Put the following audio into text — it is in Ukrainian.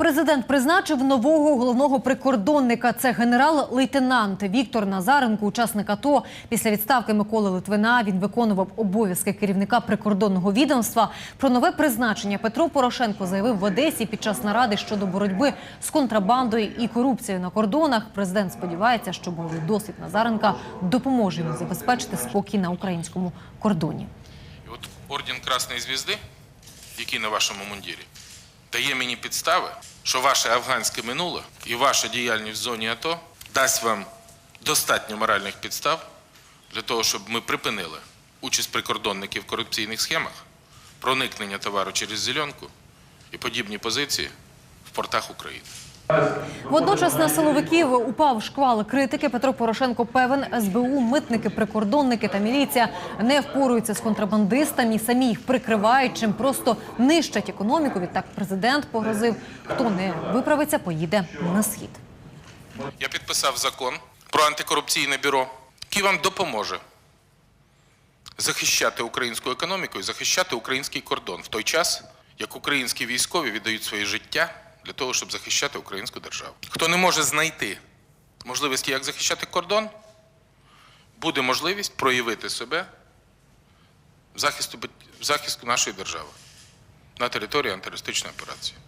Президент призначив нового головного прикордонника. Це генерал-лейтенант Віктор Назаренко, учасник АТО. Після відставки Миколи Литвина він виконував обов'язки керівника прикордонного відомства. Про нове призначення Петро Порошенко заявив в Одесі під час наради щодо боротьби з контрабандою і корупцією на кордонах. Президент сподівається, що бойовий досвід Назаренка допоможе йому забезпечити спокій на українському кордоні. І от орден Красної Звізди, який на вашому мундірі, дає мені підстави, що ваше афганське минуле і ваша діяльність в зоні АТО дасть вам достатньо моральних підстав для того, щоб ми припинили участь прикордонників в корупційних схемах, проникнення товару через зеленку і подібні позиції в портах України. Водночас на силовиків упав шквал критики. Петро Порошенко певен, СБУ, митники, прикордонники та міліція не впоруються з контрабандистами, самі їх прикривають, чим просто нищать економіку. Відтак президент погрозив, хто не виправиться, поїде на схід. Я підписав закон про антикорупційне бюро, який вам допоможе захищати українську економіку і захищати український кордон в той час, як українські військові віддають своє життя для того, щоб захищати українську державу. Хто не може знайти можливості, як захищати кордон, буде можливість проявити себе в захисту, в захисту нашої держави на території антитерористичної операції.